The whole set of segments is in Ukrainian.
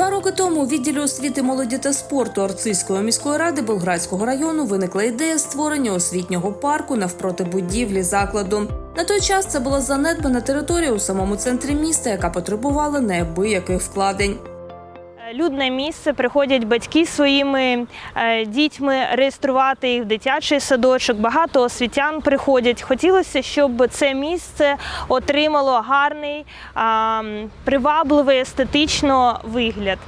Два роки тому у відділі освіти молоді та спорту Арцизької міської ради Болградського району виникла ідея створення освітнього парку навпроти будівлі закладу. На той час це була занедбана територія у самому центрі міста, яка потребувала неабияких вкладень. Людне місце приходять батьки своїми е, дітьми реєструвати їх в дитячий садочок. Багато освітян приходять. Хотілося, щоб це місце отримало гарний, привабливий естетично вигляд.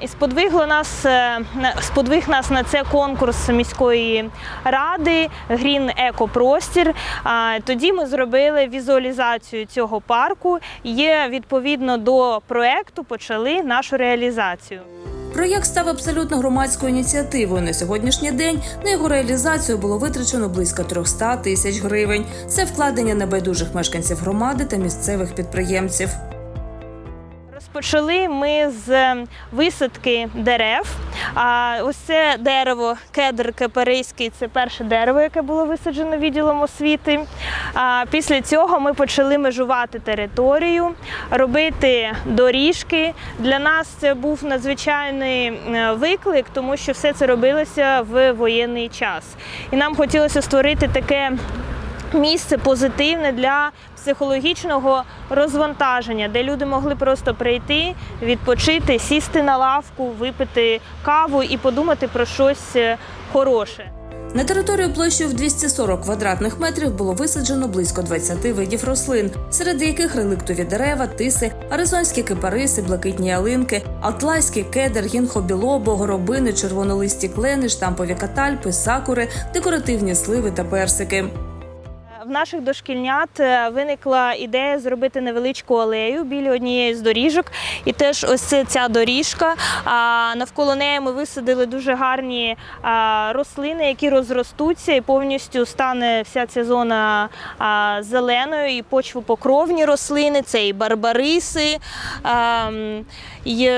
І сподвигло нас е, сподвиг нас на це конкурс міської ради Грін Екопростір. Тоді ми зробили візуалізацію цього парку. Є відповідно до проекту, почали нашу реалізацію. Проєкт став абсолютно громадською ініціативою. На сьогоднішній день на його реалізацію було витрачено близько 300 тисяч гривень. Це вкладення небайдужих мешканців громади та місцевих підприємців. Розпочали ми з висадки дерев. Ось це дерево кедр кепарийський. Це перше дерево, яке було висаджено відділом освіти. Після цього ми почали межувати територію, робити доріжки. Для нас це був надзвичайний е, виклик, тому що все це робилося в воєнний час. І нам хотілося створити таке місце позитивне для психологічного розвантаження, де люди могли просто прийти, відпочити, сісти на лавку, випити каву і подумати про щось е, хороше. На територію площею в 240 квадратних метрів було висаджено близько 20 видів рослин, серед яких реликтові дерева, тиси, аризонські кипариси, блакитні ялинки, атлайський кедр, гінхобілобо, горобини, червонолисті клени, штампові катальпи, сакури, декоративні сливи та персики. В наших дошкільнят е, виникла ідея зробити невеличку алею біля однієї з доріжок. І теж ось ця доріжка. Навколо неї ми висадили дуже гарні рослини, які розростуться, і повністю стане вся ця зона зеленою. І почвопокровні рослини, це і барбариси. І,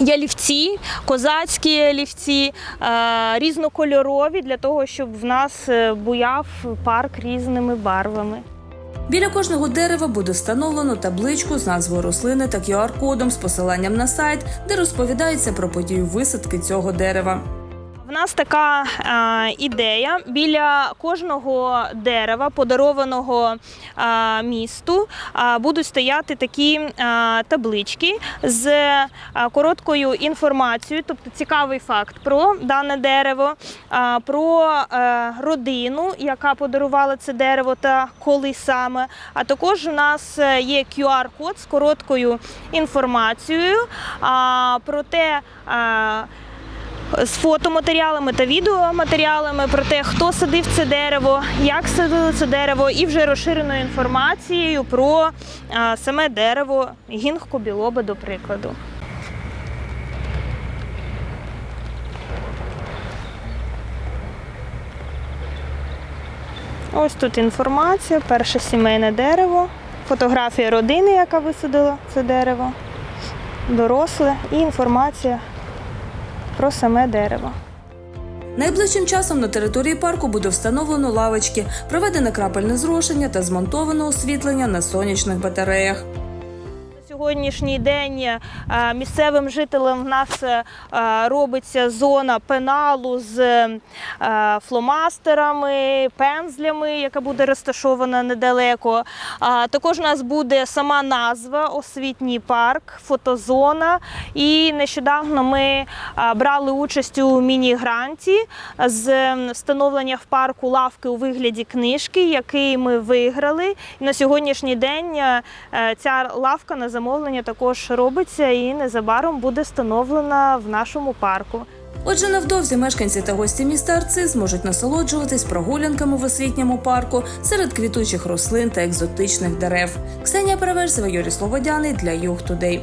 ем, Ялівці, козацькі ялівці, е, різнокольорові для того, щоб в нас е, буяв парк різними барвами. Біля кожного дерева буде встановлено табличку з назвою рослини та QR-кодом з посиланням на сайт, де розповідається про подію висадки цього дерева. В нас така е, ідея біля кожного дерева, подарованого е, місту, е, будуть стояти такі е, таблички з е, короткою інформацією, тобто цікавий факт про дане дерево, е, про е, родину, яка подарувала це дерево та коли саме. А також у нас е, є QR-код з короткою інформацією а, про те. е, з фотоматеріалами та відеоматеріалами про те, хто садив це дерево, як садили це дерево, і вже розширеною інформацією про саме дерево гінгко білоба, до прикладу. Ось тут інформація, перше сімейне дерево, фотографія родини, яка висадила це дерево, доросле, і інформація про саме дерево. Найближчим часом на території парку буде встановлено лавочки, проведене крапельне зрошення та змонтовано освітлення на сонячних батареях. Сьогоднішній день е, місцевим жителям в нас е, робиться зона пеналу з е, фломастерами, пензлями, яка буде розташована недалеко. Також у нас буде сама назва освітній парк, фотозона. І нещодавно ми брали участь у міні-гранті з встановлення в парку лавки у вигляді книжки, який ми виграли. На сьогоднішній день ця лавка на замовлення також робиться і незабаром буде встановлена в нашому парку. Отже, невдовзі мешканці та гості міста Арци зможуть насолоджуватись прогулянками в освітньому парку серед квітучих рослин та екзотичних дерев. Ксенія Переверзева, Юрій Слободяний для Юг Тудей.